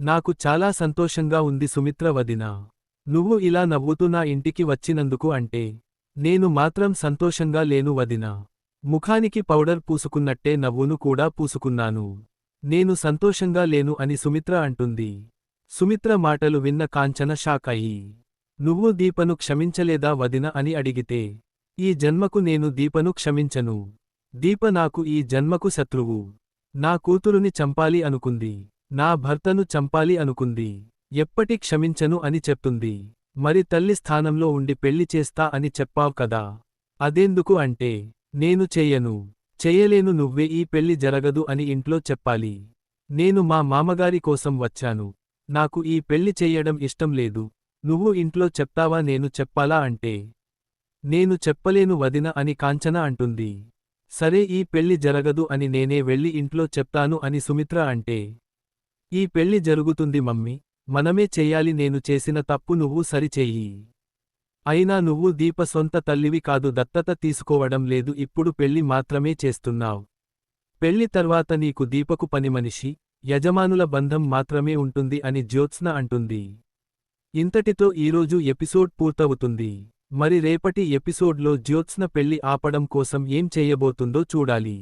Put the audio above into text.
నాకు చాలా సంతోషంగా ఉంది సుమిత్ర వదిన. నువ్వు ఇలా నవ్వుతూ నా ఇంటికి వచ్చినందుకు అంటే నేను మాత్రం సంతోషంగా లేను వదిన. ముఖానికి పౌడర్ పూసుకున్నట్టే నవ్వును కూడా పూసుకున్నాను. నేను సంతోషంగా లేను అని సుమిత్ర అంటుంది. సుమిత్ర మాటలు విన్న కాంచన షాక్ అయ్యి నువ్వు దీపను క్షమించలేదా వదిన అని అడిగితే ఈ జన్మకు నేను దీపను క్షమించను. దీప నాకు ఈ జన్మకు శత్రువు. నా కూతురుని చంపాలి అనుకుంది. నా భర్తను చంపాలి అనుకుంది. ఎప్పటి క్షమించను అని చెప్తుంది. మరి తల్లి స్థానంలో ఉండి పెళ్ళి చేస్తా అని చెప్పావ్ కదా. అదెందుకు అంటే నేను చెయ్యను చెయ్యలేను నువ్వే ఈ పెళ్ళి జరగదు అని ఇంట్లో చెప్పాలి. నేను మా మామగారి కోసం వచ్చాను. నాకు ఈ పెళ్ళి చెయ్యడం ఇష్టం లేదు. నువ్వు ఇంట్లో చెప్తావా నేను చెప్పాలా అంటే? నేను చెప్పలేను వదిన అని కాంచన అంటుంది. సరే ఈ పెళ్ళి జరగదు అని నేనే వెళ్ళి ఇంట్లో చెప్తాను అని సుమిత్ర అంటే ఈ పెళ్ళి జరుగుతుంది మమ్మీ. మనమే చెయ్యాలి నేను చేసిన తప్పు నువ్వు సరిచెయ్యి అయినా నువ్వు దీప సొంత తల్లివి కాదు దత్తత తీసుకోవడం లేదు ఇప్పుడు పెళ్ళి మాత్రమే చేస్తున్నావ్. పెళ్ళి తర్వాత నీకు దీపకు పనిమనిషి యజమానుల బంధం మాత్రమే ఉంటుంది అని జ్యోత్స్న అంటుంది. ఇంతటితో ఈరోజు ఎపిసోడ్ పూర్తవుతుంది. మరి రేపటి ఎపిసోడ్లో జ్యోత్స్న పెళ్ళి ఆపడం కోసం ఏం చెయ్యబోతుందో చూడాలి.